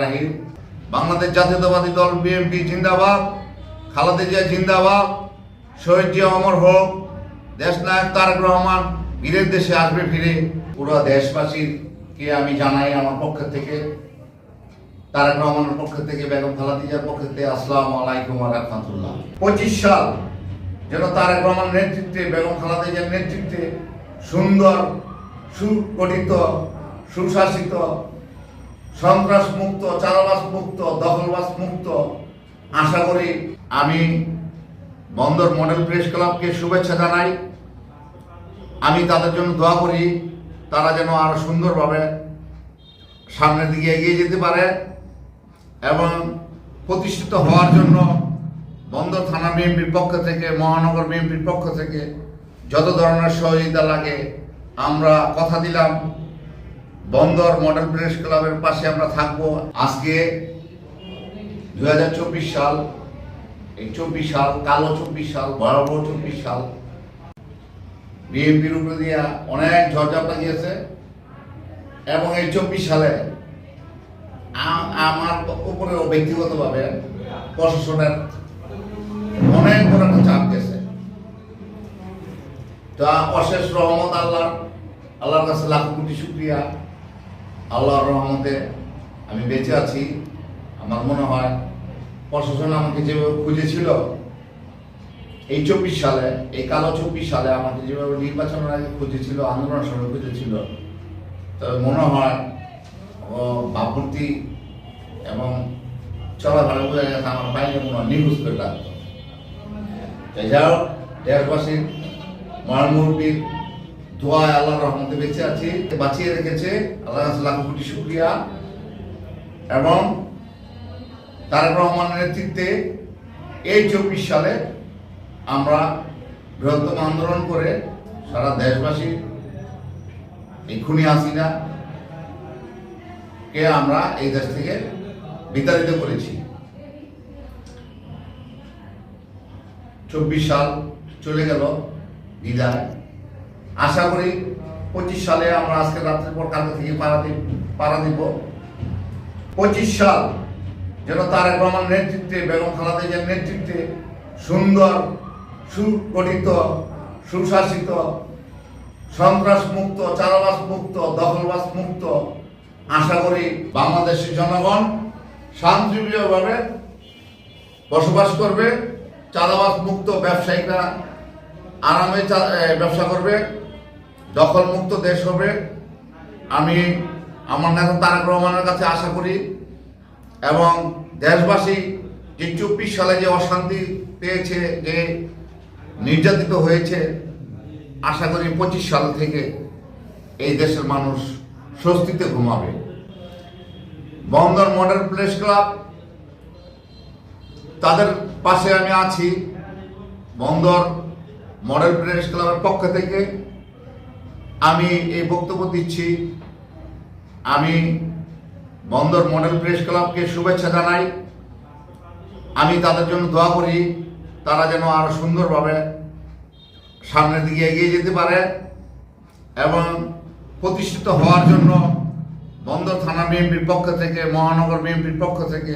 রাহিম। বাংলাদেশ জাতীয়তাবাদী দল বিএনপি জিন্দাবাদ, খালেদা জিয়া জিন্দাবাদ, শহীদ জিয়া অমর হোক দেশ নায়ক তারেক রহমান বীরের দেশে আসবে ফিরে। পুরো দেশবাসীকে আমি জানাই আমার পক্ষ থেকে, তারেক রহমানের পক্ষ থেকে, বেগম খালেদা জিয়ার পক্ষ থেকে আসসালামু আলাইকুম রহমতুল্লাহ। পঁচিশ সাল যেন তারেক রহমান নেতৃত্বে, বেগম খালেদা জিয়ার নেতৃত্বে সুন্দর সুগঠিত, সুশাসিত সন্ত্রাস মুক্ত চারাবাস মুক্ত দখলবাস মুক্ত আশা করি আমি বন্দর মডেল প্রেস ক্লাবকে শুভেচ্ছা জানাই। আমি তাদের জন্য দোয়া করি, তারা যেন আরও সুন্দরভাবে সামনের দিকে এগিয়ে যেতে পারে এবং প্রতিষ্ঠিত হওয়ার জন্য বন্দর থানা বিএনপির পক্ষ থেকে, মহানগর বিএনপির পক্ষ থেকে যত ধরনের সহযোগিতা লাগে আমরা কথা দিলাম, বন্দর মডেল প্রেস ক্লাবের পাশে আমরা থাকব। আজকে দু হাজার চব্বিশ সাল, এই চব্বিশ সাল, কালো চব্বিশ সাল, ভয়াবহ চব্বিশ সাল। বিএনপির উপরে দিয়া অনেক ঝড়ঝাপটা গিয়েছে এবং এই চব্বিশ সালে আমার উপরেও ব্যক্তিগতভাবে প্রশাসনের অনেক একটা চাপ গেছে। তা অশেষ রহমত আল্লাহ। আল্লাহর কাছে লাখ কোটি শুক্রিয়া। আল্লাহর রহমতে আমি বেঁচে আছি, আমার মনে হয়। প্রশাসন আমাকে যেভাবে খুঁজেছিল, এই চব্বিশ সালে, এই কালো চব্বিশ সালে আমাকে যেভাবে নির্বাচনের আগে খুঁজেছিল, আন্দোলনের সময় খুঁজেছিল, তবে মনে হয়, ও ভাবমূর্তি এবং চলাফেরা বোঝা গেছে আমার বাইরে মনে হয় নিখোঁজ করে লাগতো তাই যাই হোক, দেশবাসীর মহানমুরবির দোয়ায় আল্লাহর রহমতে বেঁচে আছি, বাঁচিয়ে রেখেছে। আল্লাহ লাখ কোটি শুক্রিয়া। এবং তারেক রহমানের নেতৃত্বে এই চব্বিশ সালে আমরা বৃহত্তম আন্দোলন করে সারা দেশবাসী, এই খুনি হাসিনা কে আমরা এই দেশ থেকে বিতাড়িত করেছি। চব্বিশ সাল চলে গেল। বিদায় আশা করি পঁচিশ সালে আমরা আজকে রাত্রের পর কালকে থেকে পাড়া দিব পাড়া দিব। পঁচিশ সাল যেন তারেক রহমান নেতৃত্বে, বেগম খালেদা জিয়ার নেতৃত্বে সুন্দর, সুগঠিত, সুশাসিত সন্ত্রাস মুক্ত চারাবাস মুক্ত দখলবাস মুক্ত আশা করি বাংলাদেশের জনগণ শান্তিপ্রিয়ভাবে বসবাস করবে চাঁদাবাস মুক্ত ব্যবসায়িকরা আরামে ব্যবসা করবে দখল মুক্ত দেশ হবে। আমি আমার নেতা তারেক রহমানের কাছে আশা করি এবং দেশবাসী যে চব্বিশ সালে যে অশান্তি পেয়েছে, যে নির্যাতিত হয়েছে, আশা করি পঁচিশ সাল থেকে এই দেশের মানুষ স্বস্তিতে ঘুমাবে। বন্দর মডেল প্লেস ক্লাব, তাদের পাশে আমি আছি। বন্দর মডেল প্রেস ক্লাবের পক্ষ থেকে আমি এই বক্তব্য দিচ্ছি। আমি বন্দর মডেল প্রেস ক্লাবকে শুভেচ্ছা জানাই। আমি তাদের জন্য দোয়া করি, তারা যেন আরও সুন্দরভাবে সামনের দিকে এগিয়ে যেতে পারে এবং প্রতিষ্ঠিত হওয়ার জন্য বন্দর থানা বিএনপির পক্ষ থেকে, মহানগর বিএনপির পক্ষ থেকে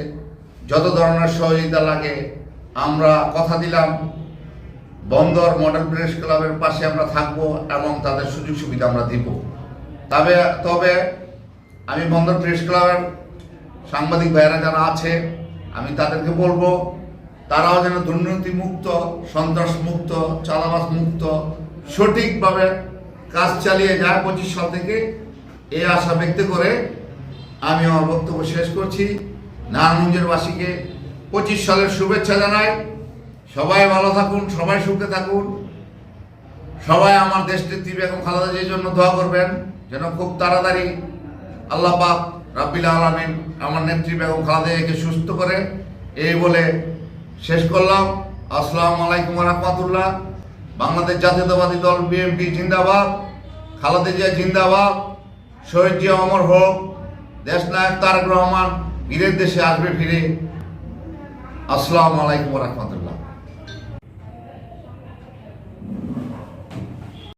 যত ধরনের সহযোগিতা লাগে, আমরা কথা দিলাম। বন্দর মডেল প্রেস ক্লাবের পাশে আমরা থাকব এবং তাদের সুযোগ সুবিধা আমরা দিব। তবে তবে আমি বন্দর প্রেস ক্লাবের সাংবাদিক ভাইয়েরা যারা আছে, আমি তাদেরকে বলব, তারাও যেন দুর্নীতি মুক্ত সন্ত্রাস মুক্ত চালাবাস মুক্ত সঠিকভাবে কাজ চালিয়ে যায় পঁচিশ সাল থেকে এই আশা ব্যক্ত করে আমি আমার বক্তব্য শেষ করছি। নারায়ণগঞ্জের বাসীকে পঁচিশ সালের শুভেচ্ছা জানাই। সবাই ভালো থাকুন, সবাই সুখে থাকুন। সবাই আমার দেশ নেত্রী বেগম খালেদা জির জন্য দোয়া করবেন, যেন খুব তাড়াতাড়ি আল্লাহ পাক রাব্বিল আলামিন আমার নেত্রী বেগম খালেদা জিয়াকে সুস্থ করে এই বলে শেষ করলাম। আসসালামু আলাইকুম রহমতুল্লাহ। বাংলাদেশ জাতীয়তাবাদী দল বিএনপি জিন্দাবাদ, খালেদা জিয়া জিন্দাবাদ। শহীদ জিয়া অমর হোক, দেশ নায়ক তারেক রহমান, বীরের দেশে আসবে ফিরে। আসসালামু আলাইকুম রহমতুল্লাহ।